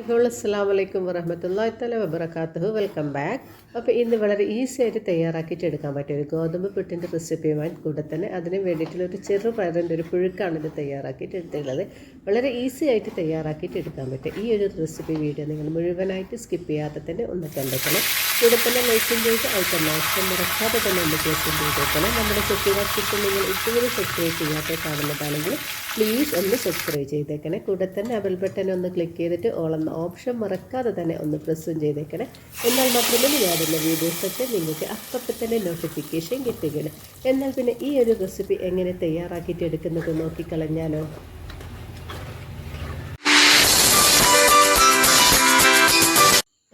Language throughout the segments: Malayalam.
അസ്സാം വലൈക്കും വറഹമത്തല്ലാ തല വബർക്കാത്തു വെൽക്കം ബാക്ക് അപ്പോൾ ഇന്ന് വളരെ ഈസി ആയിട്ട് തയ്യാറാക്കിയിട്ട് എടുക്കാൻ പറ്റിയ ഒരു ഗോതമ്പ് പിട്ടിന്റെ റെസിപ്പിയുമായി കൂടെ തന്നെ അതിന് വേണ്ടിയിട്ടുള്ള ഒരു ചെറു പയറിന്റെ ഒരു പുഴുക്കാണ് ഇത് തയ്യാറാക്കിയിട്ട് എടുത്തിട്ടുള്ളത്. വളരെ ഈസി ആയിട്ട് തയ്യാറാക്കിയിട്ട് എടുക്കാൻ പറ്റും ഈ ഒരു റെസിപ്പി വീഡിയോ നിങ്ങൾ മുഴുവനായിട്ട് സ്കിപ്പ് ചെയ്യാതെ തന്നെ ഒന്ന് കണ്ടെത്തണം. കൂടെ തന്നെ ലൈക്കും ചെയ്ത് ഐറ്റം മാസം മറക്കാതെ തന്നെ ഒന്ന് കേൾക്കും ചെയ്തേക്കണം നമ്മുടെ കുട്ടികൾക്ക് നിങ്ങൾ ഇപ്പോഴും സബ്സ്ക്രൈബ് ചെയ്യാത്ത കാണുന്നതാണെങ്കിൽ പ്ലീസ് ഒന്ന് സബ്സ്ക്രൈബ് ചെയ്തേക്കണേ. കൂടെ തന്നെ ബെൽ ബട്ടൺ ഒന്ന് ക്ലിക്ക് ചെയ്തിട്ട് ഓൾ എന്ന ഓപ്ഷൻ മറക്കാതെ തന്നെ ഒന്ന് പ്രസ്സും ചെയ്തേക്കണേ. എന്നാൽ മാത്രമേ ഞാനുള്ള വീഡിയോസൊക്കെ നിങ്ങൾക്ക് അപ്പം തന്നെ നോട്ടിഫിക്കേഷൻ കിട്ടുകയുള്ളൂ. എന്നാൽ പിന്നെ ഈ ഒരു റെസിപ്പി എങ്ങനെ തയ്യാറാക്കിയിട്ട് എടുക്കുന്നത് നോക്കിക്കളഞ്ഞാലോ?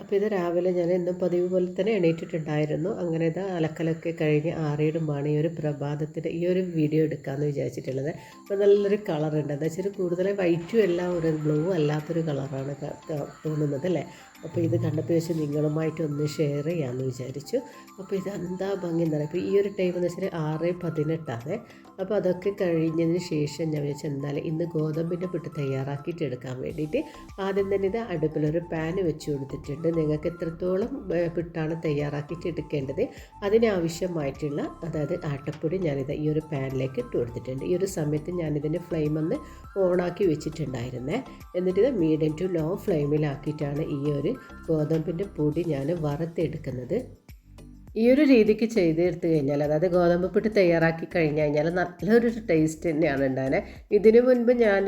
അപ്പോൾ ഇത് രാവിലെ ഞാൻ എന്നും പതിവ് പോലെ തന്നെ എണീറ്റിട്ടുണ്ടായിരുന്നു. അങ്ങനെ ഇത് അലക്കലൊക്കെ കഴിഞ്ഞ് ആറിയിടുമ്പോഴാണ് ഈ ഒരു പ്രഭാതത്തിന്റെ ഈ ഒരു വീഡിയോ എടുക്കാമെന്ന് വിചാരിച്ചിട്ടുള്ളത്. അപ്പോൾ നല്ലൊരു കളറുണ്ട്. എന്താ വെച്ചാൽ കൂടുതൽ വൈറ്റും എല്ലാം ഒരു ബ്ലൂ അല്ലാത്തൊരു കളറാണ് തോന്നുന്നത് അല്ലേ? അപ്പോൾ ഇത് കണ്ടപ്പോൾ വെച്ച് നിങ്ങളുമായിട്ടൊന്ന് ഷെയർ ചെയ്യാമെന്ന് വിചാരിച്ചു. അപ്പോൾ ഇത് എന്താ ഭംഗി എന്ന് പറയുക ഈ ഒരു ടൈം എന്ന് വെച്ചാൽ ആറ് പതിനെട്ടാണ്. അപ്പോൾ അതൊക്കെ കഴിഞ്ഞതിന് ശേഷം ഞാൻ വെച്ചാൽ എന്തായാലും ഇന്ന് ഗോതമ്പിന്റെ പിട്ട് തയ്യാറാക്കിയിട്ട് എടുക്കാൻ വേണ്ടിയിട്ട് ആദ്യം തന്നെ ഇത് അടുപ്പിലൊരു പാൻ വെച്ച് കൊടുത്തിട്ടുണ്ട്. നിങ്ങൾക്ക് എത്രത്തോളം പിട്ടാണ് തയ്യാറാക്കിയിട്ട് എടുക്കേണ്ടത് അതിനാവശ്യമായിട്ടുള്ള അതായത് ആട്ടപ്പൊടി ഞാനിത് ഈ ഒരു പാനിലേക്ക് ഇട്ട് കൊടുത്തിട്ടുണ്ട്. ഈ ഒരു സമയത്ത് ഞാനിതിന്റെ ഫ്ലെയിം ഒന്ന് ഓണാക്കി വെച്ചിട്ടുണ്ടായിരുന്നേ. എന്നിട്ട് ഇത് മീഡിയം ടു ലോ ഫ്ലെയിമിലാക്കിയിട്ടാണ് ഈ ഒരു ഗോതമ്പിന്റെ പൊടി ഞാൻ വറുത്തെടുക്കുന്നത്. ഈ ഒരു രീതിക്ക് ചെയ്തെടുത്ത് കഴിഞ്ഞാൽ അതായത് ഗോതമ്പ് പിട്ട് തയ്യാറാക്കി കഴിഞ്ഞ് കഴിഞ്ഞാൽ നല്ലൊരു ടേസ്റ്റ് തന്നെയാണ് ഉണ്ടാകുന്നത് ഇതിനു മുൻപ് ഞാൻ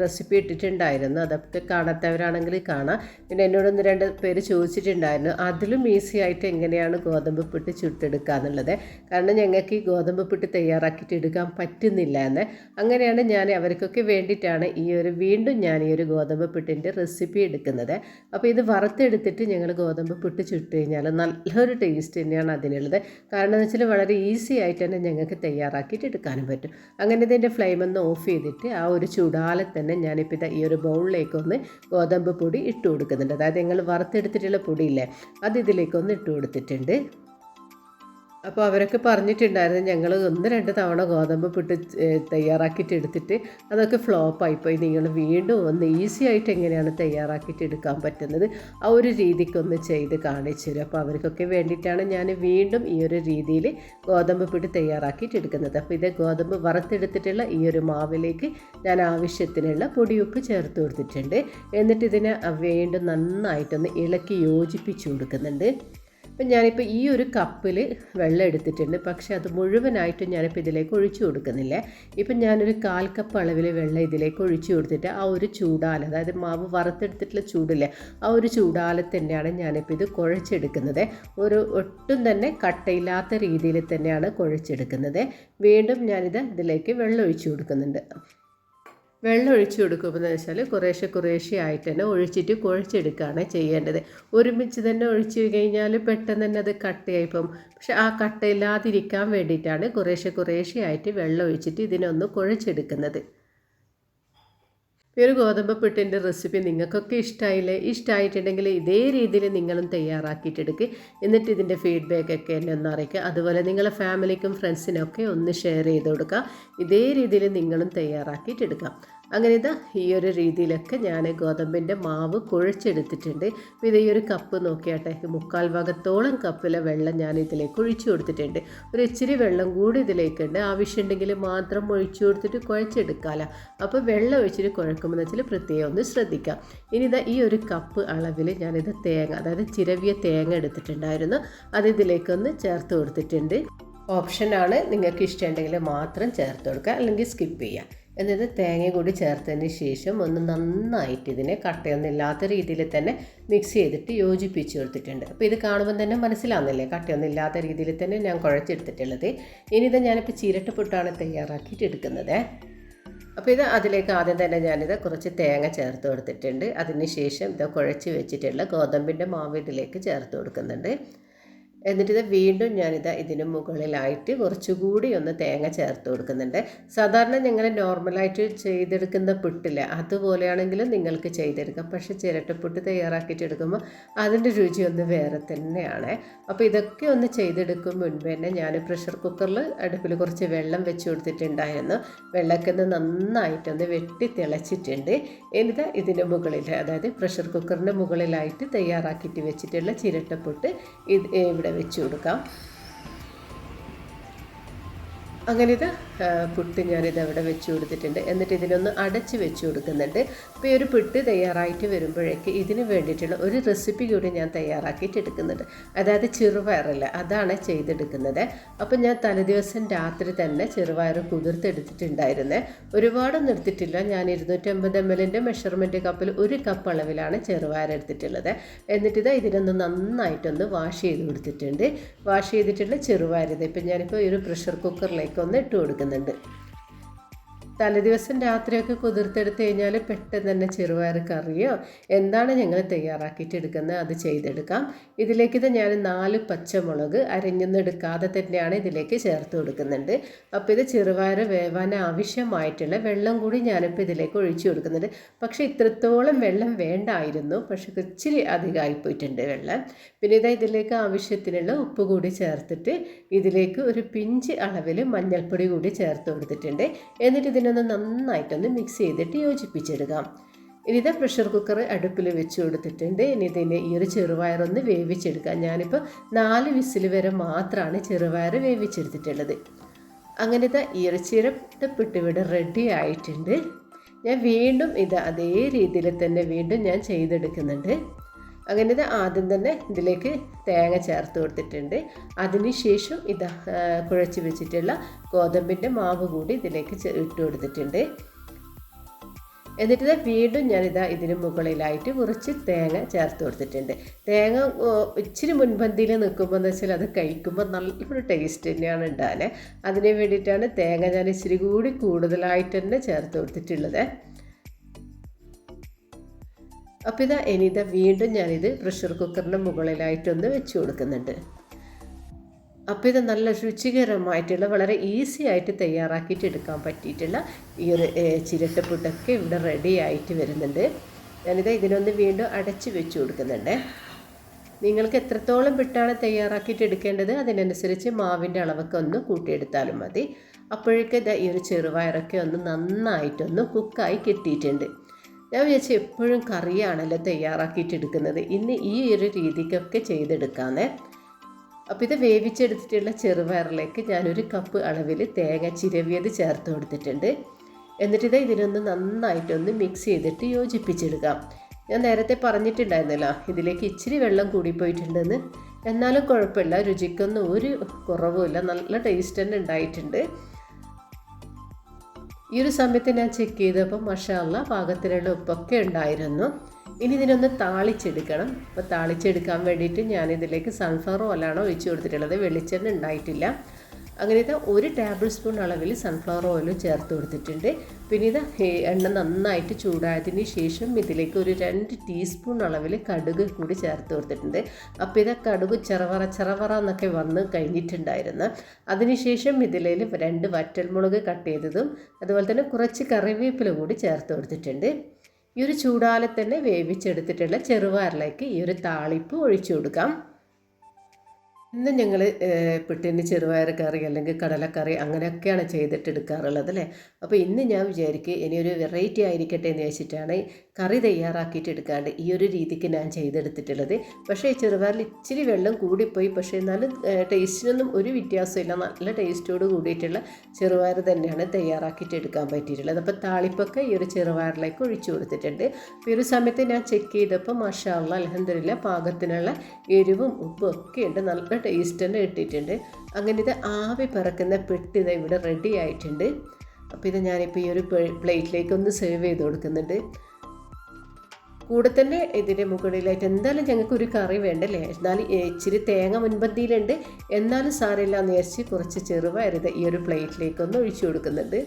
റെസിപ്പി ഇട്ടിട്ടുണ്ടായിരുന്നു. അതൊക്കെ കാണാത്തവരാണെങ്കിൽ കാണാം. പിന്നെ എന്നോടൊന്ന് രണ്ട് പേര് ചോദിച്ചിട്ടുണ്ടായിരുന്നു അതിലും ഈസി ആയിട്ട് എങ്ങനെയാണ് ഗോതമ്പ് പിട്ട് ചുട്ടെടുക്കുക എന്നുള്ളത്? കാരണം ഞങ്ങൾക്ക് ഈ ഗോതമ്പ് പിട്ട് തയ്യാറാക്കിയിട്ട് എടുക്കാൻ പറ്റുന്നില്ല എന്ന്. അങ്ങനെയാണ് ഞാൻ അവർക്കൊക്കെ വേണ്ടിയിട്ടാണ് ഈ ഒരു വീണ്ടും ഞാൻ ഈ ഒരു ഗോതമ്പ് പിട്ടിന്റെ റെസിപ്പി എടുക്കുന്നത്. അപ്പോൾ ഇത് വറുത്തെടുത്തിട്ട് ഞങ്ങൾ ഗോതമ്പ് പിട്ട് ചുട്ട് കഴിഞ്ഞാൽ നല്ലൊരു ടേസ്റ്റ് തന്നെയാണ് തന്നെയാണ് അതിനുള്ളത്. കാരണം എന്ന് വെച്ചാൽ വളരെ ഈസി ആയിട്ട് തന്നെ ഞങ്ങൾക്ക് തയ്യാറാക്കിയിട്ട് എടുക്കാനും പറ്റും. അങ്ങനെ ഇതിന്റെ ഫ്ലെയിം ഒന്ന് ഓഫ് ചെയ്തിട്ട് ആ ഒരു ചൂടാലെ തന്നെ ഞാനിപ്പോൾ ഈ ഒരു ബൗളിലേക്ക് ഒന്ന് ഗോതമ്പ് പൊടി ഇട്ട് കൊടുക്കുന്നുണ്ട്. അതായത് ഞങ്ങൾ വറുത്തെടുത്തിട്ടുള്ള പൊടിയില്ലേ അത് ഇതിലേക്കൊന്ന് ഇട്ട് കൊടുത്തിട്ടുണ്ട്. അപ്പോൾ അവരൊക്കെ പറഞ്ഞിട്ടുണ്ടായിരുന്നു ഞങ്ങൾ ഒന്ന് രണ്ട് തവണ ഗോതമ്പ് പിട്ട് തയ്യാറാക്കിയിട്ട് എടുത്തിട്ട് അതൊക്കെ ഫ്ലോപ്പായിപ്പോയി നിങ്ങൾ വീണ്ടും ഒന്ന് ഈസി ആയിട്ട് എങ്ങനെയാണ് തയ്യാറാക്കിയിട്ട് എടുക്കാൻ പറ്റുന്നത്? ആ ഒരു രീതിക്കൊന്ന് ചെയ്ത് കാണിച്ചു തരും. അപ്പോൾ അവർക്കൊക്കെ വേണ്ടിയിട്ടാണ് ഞാൻ വീണ്ടും ഈ ഒരു രീതിയിൽ ഗോതമ്പ് പിട്ട് തയ്യാറാക്കിയിട്ട് എടുക്കുന്നത്. അപ്പോൾ ഇത് ഗോതമ്പ് വറുത്തെടുത്തിട്ടുള്ള ഈ ഒരു മാവിലേക്ക് ഞാൻ ആവശ്യത്തിനുള്ള പൊടിയുപ്പ് ചേർത്ത് കൊടുത്തിട്ടുണ്ട്. എന്നിട്ട് ഇതിനെ വീണ്ടും നന്നായിട്ടൊന്ന് ഇളക്കി യോജിപ്പിച്ച് കൊടുക്കുന്നുണ്ട്. അപ്പം ഞാനിപ്പോൾ ഈ ഒരു കപ്പിൽ വെള്ളം എടുത്തിട്ടുണ്ട്. പക്ഷേ അത് മുഴുവനായിട്ടും ഞാനിപ്പോൾ ഇതിലേക്ക് ഒഴിച്ചു കൊടുക്കുന്നില്ല. ഇപ്പം ഞാനൊരു കാൽ കപ്പ് അളവിൽ വെള്ളം ഇതിലേക്ക് ഒഴിച്ചു കൊടുത്തിട്ട് ആ ഒരു ചൂടാല അതായത് മാവ് വറുത്തെടുത്തിട്ടുള്ള ചൂടില്ലേ ആ ഒരു ചൂടാല തന്നെയാണ് ഞാനിപ്പോൾ ഇത് കുഴച്ചെടുക്കുന്നത്. ഒരു ഒട്ടും തന്നെ കട്ടയില്ലാത്ത രീതിയിൽ തന്നെയാണ് കുഴച്ചെടുക്കുന്നത്. വീണ്ടും ഞാനിത് ഇതിലേക്ക് വെള്ളം ഒഴിച്ചു കൊടുക്കുന്നുണ്ട്. വെള്ളം ഒഴിച്ചു കൊടുക്കുമ്പോൾ എന്ന് വെച്ചാൽ കുറേശ്ശെ കുറേശ്ശെ ആയിട്ട് തന്നെ ഒഴിച്ചിട്ട് കുഴച്ചെടുക്കുകയാണ് ചെയ്യേണ്ടത്. ഒരുമിച്ച് തന്നെ ഒഴിച്ചു കഴിഞ്ഞാൽ പെട്ടെന്ന് തന്നെ അത് കട്ടയായി പോകും. പക്ഷെ ആ കട്ടയില്ലാതിരിക്കാൻ വേണ്ടിയിട്ടാണ് കുറേശ്ശെ കുറേശ്ശെ ആയിട്ട് വെള്ളം ഒഴിച്ചിട്ട് ഇതിനൊന്ന് കുഴച്ചെടുക്കുന്നത്. ഈ ഒരു ഗോതമ്പ് പിട്ടിന്റെ റെസിപ്പി നിങ്ങൾക്കൊക്കെ ഇഷ്ടമായില്ലേ ഇഷ്ടമായിട്ടുണ്ടെങ്കിൽ ഇതേ രീതിയിൽ നിങ്ങളും തയ്യാറാക്കിയിട്ടെടുക്കുക എന്നിട്ട് ഇതിന്റെ ഫീഡ്ബാക്ക് ഒക്കെ എന്നെ ഒന്ന് അറിയിക്കുക. അതുപോലെ നിങ്ങളെ ഫാമിലിക്കും ഫ്രണ്ട്സിനൊക്കെ ഒന്ന് ഷെയർ ചെയ്ത് കൊടുക്കുക. ഇതേ രീതിയിൽ നിങ്ങളും തയ്യാറാക്കിയിട്ടെടുക്കാം അങ്ങനെ ഇതാ ഈ ഒരു രീതിയിലൊക്കെ ഞാൻ ഗോതമ്പിന്റെ മാവ് കുഴച്ചെടുത്തിട്ടുണ്ട്. ഇത് ഈ ഒരു കപ്പ് നോക്കിയാട്ടെ മുക്കാൽ ഭാഗത്തോളം കപ്പിലെ വെള്ളം ഞാൻ ഇതിലേക്ക് ഒഴിച്ചു കൊടുത്തിട്ടുണ്ട്. ഒരു ഇച്ചിരി വെള്ളം കൂടി ഇതിലേക്കുണ്ട്. ആവശ്യമുണ്ടെങ്കിൽ മാത്രം ഒഴിച്ചു കൊടുത്തിട്ട് കുഴച്ചെടുക്കാമല്ലോ അപ്പോൾ വെള്ളം ഒഴിച്ചിട്ട് കുഴക്കുമ്പോൾ വെച്ചാൽ പ്രത്യേകം ഒന്ന് ശ്രദ്ധിക്കാം. ഇനി ഇതാ ഈ ഒരു കപ്പ് അളവിൽ ഞാനിത് തേങ്ങ അതായത് ചിരവിയ തേങ്ങ എടുത്തിട്ടുണ്ടായിരുന്നു. അത് ഇതിലേക്കൊന്ന് ചേർത്ത് കൊടുത്തിട്ടുണ്ട്. ഓപ്ഷനാണ് നിങ്ങൾക്ക് ഇഷ്ടമുണ്ടെങ്കിൽ മാത്രം ചേർത്ത് കൊടുക്കുക അല്ലെങ്കിൽ സ്കിപ്പ് ചെയ്യുക. എന്നിട്ട് തേങ്ങ കൂടി ചേർത്തതിന് ശേഷം ഒന്ന് നന്നായിട്ട് ഇതിനെ കട്ടയൊന്നുമില്ലാത്ത രീതിയിൽ തന്നെ മിക്സ് ചെയ്തിട്ട് യോജിപ്പിച്ച് കൊടുത്തിട്ടുണ്ട്. അപ്പോൾ ഇത് കാണുമ്പോൾ തന്നെ മനസ്സിലാവുന്നില്ലേ? കട്ടയൊന്നുമില്ലാത്ത രീതിയിൽ തന്നെ ഞാൻ കുഴച്ചെടുത്തിട്ടുള്ളത്. ഇനി ഇത് ചിരട്ട പുട്ടാണ് തയ്യാറാക്കിയിട്ട് എടുക്കുന്നത്. അപ്പോൾ ഇത് അതിലേക്ക് ആദ്യം തന്നെ ഞാനിത് കുറച്ച് തേങ്ങ ചേർത്ത് കൊടുത്തിട്ടുണ്ട്. അതിന് ശേഷം ഇത് കുഴച്ച് വെച്ചിട്ടുള്ള ഗോതമ്പിന്റെ മാവ് ഇതിലേക്ക് ചേർത്ത് കൊടുക്കുന്നുണ്ട്. എന്നിട്ട് ഇത് വീണ്ടും ഞാനിത് ഇതിന് മുകളിലായിട്ട് കുറച്ചുകൂടി ഒന്ന് തേങ്ങ ചേർത്ത് കൊടുക്കുന്നുണ്ട്. സാധാരണ ഞങ്ങൾ നോർമലായിട്ട് ചെയ്തെടുക്കുന്ന പുട്ടില്ല. അതുപോലെയാണെങ്കിലും നിങ്ങൾക്ക് ചെയ്തെടുക്കാം. പക്ഷേ ചിരട്ടപ്പുട്ട് തയ്യാറാക്കിയിട്ട് എടുക്കുമ്പോൾ അതിന്റെ രുചി ഒന്ന് വേറെ തന്നെയാണ്. അപ്പോൾ ഇതൊക്കെ ഒന്ന് ചെയ്തെടുക്കും മുൻപ് തന്നെ ഞാൻ പ്രഷർ കുക്കറിൽ അടുപ്പിൽ കുറച്ച് വെള്ളം വെച്ച് കൊടുത്തിട്ടുണ്ടായിരുന്നു. വെള്ളമൊക്കെ ഒന്ന് നന്നായിട്ടൊന്ന് വെട്ടി തിളച്ചിട്ടുണ്ട്. എന്നിട്ട് ഇതിന്റെ മുകളിൽ അതായത് പ്രഷർ കുക്കറിന്റെ മുകളിലായിട്ട് തയ്യാറാക്കിയിട്ട് വെച്ചിട്ടുള്ള ചിരട്ടപ്പുട്ട് ഇത് ഇവിടെ വെച്ച് കൊടുക്കാം. അങ്ങനെ ഇത് പുട്ട് ഞാനിത് അവിടെ വെച്ച് കൊടുത്തിട്ടുണ്ട്. എന്നിട്ട് ഇതിനൊന്ന് അടച്ച് വെച്ച് കൊടുക്കുന്നുണ്ട്. അപ്പോൾ ഈ ഒരു പുട്ട് തയ്യാറായിട്ട് വരുമ്പോഴേക്ക് ഇതിന് വേണ്ടിയിട്ടുള്ള ഒരു റെസിപ്പി കൂടി ഞാൻ തയ്യാറാക്കിയിട്ട് എടുക്കുന്നുണ്ട്. അതായത് ചെറുപയറല്ല അതാണ് ചെയ്തെടുക്കുന്നത്. അപ്പം ഞാൻ തലേദിവസം രാത്രി തന്നെ ചെറുപയർ കുതിർത്തെടുത്തിട്ടുണ്ടായിരുന്നേ. ഒരുപാടൊന്നും എടുത്തിട്ടില്ല. ഞാൻ ഇരുന്നൂറ്റമ്പത് എം എല്ലിന്റെ മെഷർമെന്റ് കപ്പിൽ ഒരു കപ്പ് അളവിലാണ് ചെറുപയർ എടുത്തിട്ടുള്ളത്. എന്നിട്ട് ഇത് ഇതിനൊന്ന് നന്നായിട്ടൊന്ന് വാഷ് ചെയ്ത് കൊടുത്തിട്ടുണ്ട്. വാഷ് ചെയ്തിട്ടുള്ള ചെറുപയർ ഇത് ഇപ്പം ഞാനിപ്പോൾ ഒരു പ്രഷർ കുക്കറിലേക്ക് ഒന്ന് ഇട്ട് കൊടുക്കുന്നുണ്ട് തലേദിവസം രാത്രിയൊക്കെ കുതിർത്തെടുത്ത് കഴിഞ്ഞാൽ പെട്ടെന്ന് തന്നെ ചെറുപയർ കറിയോ എന്താണ് ഞങ്ങൾ തയ്യാറാക്കിയിട്ട് എടുക്കുന്നത് അത് ചെയ്തെടുക്കാം. ഇതിലേക്ക് ഇത് ഞാൻ നാല് പച്ചമുളക് അരിഞ്ഞെന്നെടുക്കാതെ തന്നെയാണ് ഇതിലേക്ക് ചേർത്ത് കൊടുക്കുന്നുണ്ട്. അപ്പോൾ ഇത് ചെറുപയർ വേവാൻ ആവശ്യമായിട്ടുള്ള വെള്ളം കൂടി ഞാനിപ്പോൾ ഇതിലേക്ക് ഒഴിച്ചു കൊടുക്കുന്നുണ്ട്. പക്ഷേ ഇത്രത്തോളം വെള്ളം വേണ്ടായിരുന്നു. പക്ഷേ ഇച്ചിരി അധികമായി പോയിട്ടുണ്ട് വെള്ളം. പിന്നെ ഇതാ ഇതിലേക്ക് ആവശ്യത്തിനുള്ള ഉപ്പ് കൂടി ചേർത്തിട്ട് ഇതിലേക്ക് ഒരു പിഞ്ച് അളവിൽ മഞ്ഞൾപ്പൊടി കൂടി ചേർത്ത് കൊടുത്തിട്ടുണ്ട്. എന്നിട്ട് ഇതിനൊന്ന് നന്നായിട്ടൊന്ന് മിക്സ് ചെയ്തിട്ട് യോജിപ്പിച്ചെടുക്കാം. ഇനി ഇതാ പ്രഷർ കുക്കർ അടുപ്പിൽ വെച്ച് കൊടുത്തിട്ടുണ്ട്. ഇനി ഇതിന് ഈ ഒരു ചെറുപയറൊന്ന് വേവിച്ചെടുക്കാം. ഞാനിപ്പോൾ നാല് വിസിൽ വരെ മാത്രമാണ് ചെറുപയർ വേവിച്ചെടുത്തിട്ടുള്ളത്. അങ്ങനെ ഇത് ഇറച്ചിരപ്പിട്ട് ഇവിടെ റെഡി ആയിട്ടുണ്ട്. ഞാൻ വീണ്ടും ഇത് അതേ രീതിയിൽ തന്നെ വീണ്ടും ഞാൻ ചെയ്തെടുക്കുന്നുണ്ട്. അങ്ങനെ ഇത് ആദ്യം തന്നെ ഇതിലേക്ക് തേങ്ങ ചേർത്ത് കൊടുത്തിട്ടുണ്ട്. അതിനുശേഷം ഇത് കുഴച്ച് വെച്ചിട്ടുള്ള ഗോതമ്പിന്റെ മാവ് കൂടി ഇതിലേക്ക് ഇട്ട് കൊടുത്തിട്ടുണ്ട്. എന്നിട്ട് വീണ്ടും ഞാനിതാ ഇതിന് മുകളിലായിട്ട് കുറച്ച് തേങ്ങ ചേർത്ത് കൊടുത്തിട്ടുണ്ട്. തേങ്ങ ഇച്ചിരി മുൻപന്തിയിൽ നിൽക്കുമ്പോൾ എന്ന് വെച്ചാൽ അത് കഴിക്കുമ്പോൾ നല്ലൊരു ടേസ്റ്റ് തന്നെയാണ് ഉണ്ടാകുന്നത് അതിന് വേണ്ടിയിട്ടാണ് തേങ്ങ ഞാൻ ഇച്ചിരി കൂടി കൂടുതലായിട്ട് തന്നെ ചേർത്ത് കൊടുത്തിട്ടുള്ളത്. അപ്പോൾ ഇതാ ഇനിതാ വീണ്ടും ഞാനിത് പ്രഷർ കുക്കറിന്റെ മുകളിലായിട്ടൊന്ന് വെച്ച് കൊടുക്കുന്നുണ്ട്. അപ്പോൾ ഇത് നല്ല രുചികരമായിട്ടുള്ള വളരെ ഈസി ആയിട്ട് തയ്യാറാക്കിയിട്ട് എടുക്കാൻ പറ്റിയിട്ടുള്ള ഈ ഒരു ചിരട്ടപ്പുട്ടൊക്കെ ഇവിടെ റെഡി ആയിട്ട് വരുന്നുണ്ട്. ഞാനിത് ഇതിനൊന്ന് വീണ്ടും അടച്ച് വെച്ച് കൊടുക്കുന്നുണ്ട്. നിങ്ങൾക്ക് എത്രത്തോളം പിട്ടാണ് തയ്യാറാക്കിയിട്ട് എടുക്കേണ്ടത് അതിനനുസരിച്ച് മാവിന്റെ അളവൊക്കെ ഒന്ന് കൂട്ടിയെടുത്താലും മതി. അപ്പോഴേക്ക് ഈ ഒരു ചെറുപയറൊക്കെ ഒന്ന് നന്നായിട്ടൊന്ന് കുക്കായി കിട്ടിയിട്ടുണ്ട്. ഞാൻ വിചാരിച്ചു എപ്പോഴും കറിയാണല്ലോ തയ്യാറാക്കിയിട്ട് എടുക്കുന്നത് ഇന്ന് ഈ ഒരു രീതിക്കൊക്കെ ചെയ്തെടുക്കാമെന്നേ അപ്പോൾ ഇത് വേവിച്ചെടുത്തിട്ടുള്ള ചെറുപയറിലേക്ക് ഞാനൊരു കപ്പ് അളവിൽ തേങ്ങ ചിരവിയത് ചേർത്ത് കൊടുത്തിട്ടുണ്ട്. എന്നിട്ട് ഇത് ഇതിനൊന്ന് നന്നായിട്ടൊന്ന് മിക്സ് ചെയ്തിട്ട് യോജിപ്പിച്ചെടുക്കാം. ഞാൻ നേരത്തെ പറഞ്ഞിട്ടുണ്ടായിരുന്നല്ലോ ഇതിലേക്ക് ഇച്ചിരി വെള്ളം കൂടിപ്പോയിട്ടുണ്ടെന്ന്. എന്നാലും കുഴപ്പമില്ല രുചിക്കൊന്നും ഒരു കുറവുമില്ല നല്ല ടേസ്റ്റ് തന്നെ ഉണ്ടായിട്ടുണ്ട്. ഈ ഒരു സമയത്ത് ഞാൻ ചെക്ക് ചെയ്തപ്പോൾ മഷാല പാകത്തിലുള്ള ഉപ്പൊക്കെ ഉണ്ടായിരുന്നു. ഇനി ഇതിനൊന്ന് താളിച്ചെടുക്കണം. അപ്പോൾ താളിച്ചെടുക്കാൻ വേണ്ടിയിട്ട് ഞാൻ ഇതിലേക്ക് സൺഫ്ലവർ ഓയിലാണ് ഒഴിച്ചു കൊടുത്തിട്ടുള്ളത്. വെളിച്ചെണ്ണ ഉണ്ടായിട്ടില്ല. അങ്ങനെ ഒരു ടേബിൾ സ്പൂൺ അളവിൽ സൺഫ്ലവർ ഓയിൽ ചേർത്ത് കൊടുത്തിട്ടുണ്ട്. പിന്നെ ഇത് എണ്ണ നന്നായിട്ട് ചൂടായതിന് ശേഷം ഇതിലേക്ക് ഒരു രണ്ട് ടീസ്പൂൺ അളവിൽ കടുക് കൂടി ചേർത്ത് കൊടുത്തിട്ടുണ്ട്. അപ്പോൾ ഇത് കടുക് ചെറവറ ചെറവറ എന്നൊക്കെ വന്ന് കഴിഞ്ഞിട്ടുണ്ടായിരുന്നു. അതിനുശേഷം ഇതിലേക്ക് രണ്ട് വറ്റൽമുളക് കട്ട് ചെയ്തതും അതുപോലെ തന്നെ കുറച്ച് കറിവേപ്പില കൂടി ചേർത്ത് കൊടുത്തിട്ടുണ്ട്. ഈ ഒരു ചൂടാലെ തന്നെ വേവിച്ചെടുത്തിട്ടുള്ള ചെറുവാറിലേക്ക് ഈ ഒരു താളിപ്പ് ഒഴിച്ചു കൊടുക്കാം. ഇന്ന് ഞങ്ങൾ പിട്ടിന് ചെറുപയർ കറി അല്ലെങ്കിൽ കടലക്കറി അങ്ങനെയൊക്കെയാണ് ചെയ്തിട്ട് എടുക്കാറുള്ളത് അല്ലേ അപ്പോൾ ഇന്ന് ഞാൻ വിചാരിക്കുക ഇനി ഒരു വെറൈറ്റി ആയിരിക്കട്ടെ എന്ന് വെച്ചിട്ടാണ് കറി തയ്യാറാക്കിയിട്ട് എടുക്കാണ്ട് ഈ ഒരു രീതിക്ക് ഞാൻ ചെയ്തെടുത്തിട്ടുള്ളത്. പക്ഷേ ചെറുപയറിൽ ഇച്ചിരി വെള്ളം കൂടിപ്പോയി. പക്ഷേ എന്നാലും ടേസ്റ്റിനൊന്നും ഒരു വ്യത്യാസമില്ല നല്ല ടേസ്റ്റോട് കൂടിയിട്ടുള്ള ചെറുപയർ തന്നെയാണ് തയ്യാറാക്കിയിട്ട് എടുക്കാൻ പറ്റിയിട്ടുള്ളത്. അപ്പോൾ താളിപ്പൊക്കെ ഈ ഒരു ചെറുപയറിലേക്ക് ഒഴിച്ചു കൊടുത്തിട്ടുണ്ട്. അപ്പോൾ ഈ ഒരു സമയത്ത് ഞാൻ ചെക്ക് ചെയ്തപ്പോൾ മഷാള്ള അലഹദില്ല പാകത്തിനുള്ള എരിവും ഉപ്പും ഒക്കെ ഉണ്ട്. നല്ല ടേസ്റ്റ് തന്നെ ഇട്ടിട്ടുണ്ട്. അങ്ങനെ ഇത് ആവി പറക്കുന്ന പെട്ടി ഇവിടെ റെഡി ആയിട്ടുണ്ട്. അപ്പോൾ ഇത് ഞാനിപ്പോൾ ഈ ഒരു പ്ലേറ്റിലേക്ക് ഒന്ന് സെർവ് ചെയ്ത് കൊടുക്കുന്നുണ്ട്. കൂടെ തന്നെ ഇതിന്റെ മുകളിലായിട്ട് എന്തായാലും ഞങ്ങൾക്ക് ഒരു കറി വേണ്ടല്ലേ? എന്നാലും ഇച്ചിരി തേങ്ങ മുൻപന്തിയിലുണ്ട്. എന്നാലും സാരമില്ല എന്ന് വിചാരിച്ച് കുറച്ച് ചെറുപയർ ഇത് ഈ ഒരു പ്ലേറ്റിലേക്ക് ഒന്ന് ഒഴിച്ചു കൊടുക്കുന്നുണ്ട്.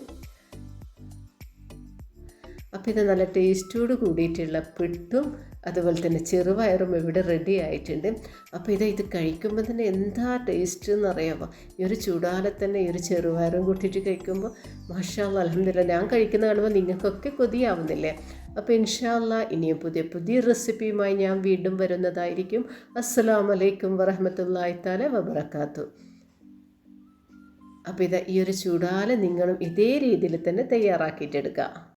അപ്പോൾ ഇത് നല്ല ടേസ്റ്റോട് കൂടിയിട്ടുള്ള പിട്ടും അതുപോലെ തന്നെ ചെറുപയറും ഇവിടെ റെഡി ആയിട്ടുണ്ട്. അപ്പോൾ ഇത് ഇത് കഴിക്കുമ്പോൾ തന്നെ എന്താ ടേസ്റ്റ് എന്ന് അറിയാമോ ഈ ഒരു ചൂടാലെ തന്നെ ഈ ഒരു ചെറുപയറും കൂട്ടിയിട്ട് കഴിക്കുമ്പോൾ മാഷാ അലഹമില്ല ഞാൻ കഴിക്കുന്ന കാണുമ്പോൾ നിങ്ങൾക്കൊക്കെ കൊതിയാവുന്നില്ലേ? അപ്പോൾ ഇൻഷാല്ല ഇനിയും പുതിയ പുതിയ റെസിപ്പിയുമായി ഞാൻ വീണ്ടും വരുന്നതായിരിക്കും. അസ്സലാമലൈക്കും വറഹമത്തല്ലായി താല വബർക്കാത്തു അപ്പോൾ ഇത് ഈ ഒരു ചൂടാലെ നിങ്ങളും ഇതേ രീതിയിൽ തന്നെ തയ്യാറാക്കിയിട്ടെടുക്കുക